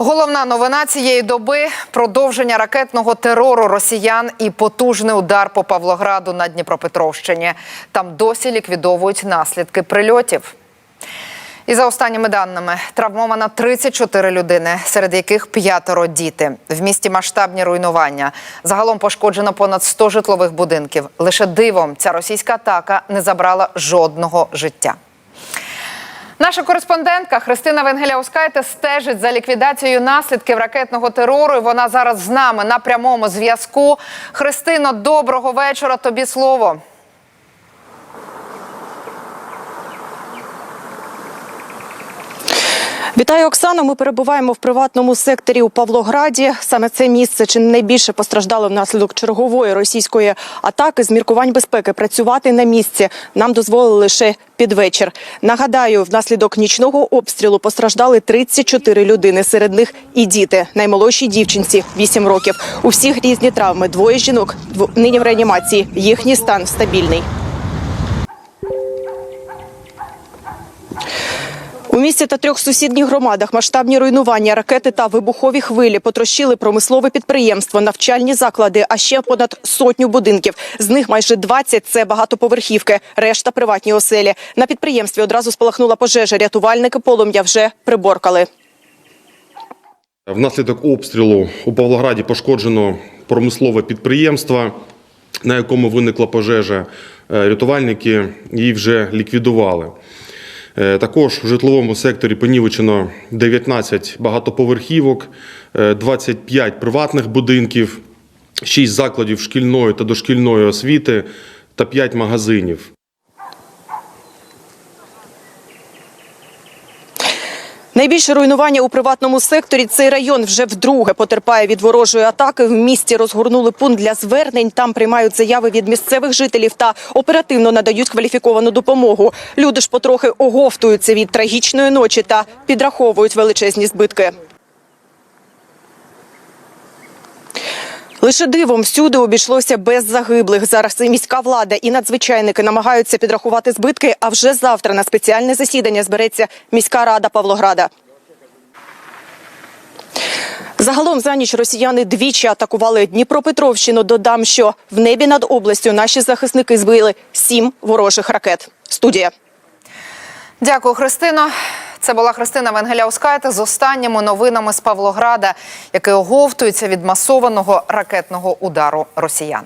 Головна новина цієї доби продовження ракетного терору росіян і потужний удар по Павлограду на Дніпропетровщині. Там досі ліквідовують наслідки прильотів. І за останніми даними травмовано 34 людини, серед яких п'ятеро діти. В місті масштабні руйнування. Загалом пошкоджено понад 100 житлових будинків. Лише дивом ця російська атака не забрала жодного життя. Наша кореспондентка Христина Венгеляускайте стежить за ліквідацією наслідків ракетного терору. І вона зараз з нами на прямому зв'язку. Христино, доброго вечора. Тобі слово. Вітаю, Оксано. Ми перебуваємо в приватному секторі у Павлограді. Саме це місце чи найбільше постраждало внаслідок чергової російської атаки. З міркувань безпеки працювати на місці нам дозволили лише під вечір. Нагадаю, внаслідок нічного обстрілу постраждали 34 людини. Серед них і діти. Наймолодшій дівчинці 8 років. У всіх різні травми. Двоє жінок нині в реанімації. Їхній стан стабільний. Місті та трьох сусідніх громадах масштабні руйнування, ракети та вибухові хвилі потрощили промислове підприємство, навчальні заклади, а ще понад сотню будинків. З них майже 20 – це багатоповерхівки, решта приватні оселі. На підприємстві одразу спалахнула пожежа. Рятувальники полум'я вже приборкали. Внаслідок обстрілу у Павлограді пошкоджено промислове підприємство, на якому виникла пожежа. Е, Рятувальники її вже ліквідували. Е, Також у житловому секторі понівечено 19 багатоповерхівок, е, 25 приватних будинків, 6 закладів шкільної та дошкільної освіти та 5 магазинів. Найбільше руйнування у приватному секторі цей район вже вдруге потерпає від ворожої атаки. В місті розгорнули пункт для звернень. Там приймають заяви від місцевих жителів та оперативно надають кваліфіковану допомогу. Люди ж потрохи оговтуються від трагічної ночі та підраховують величезні збитки. Лише дивом всюди обійшлося без загиблих. Зараз і міська влада, і надзвичайники намагаються підрахувати збитки. А вже завтра на спеціальне засідання збереться міська рада Павлограда. Загалом за ніч росіяни двічі атакували Дніпропетровщину. Додам, що в небі над областю наші захисники збили сім ворожих ракет. Студія. Дякую, Христино. Це була Христина Венгеляускайте з останніми новинами з Павлограда, який оговтується від масованого ракетного удару росіян.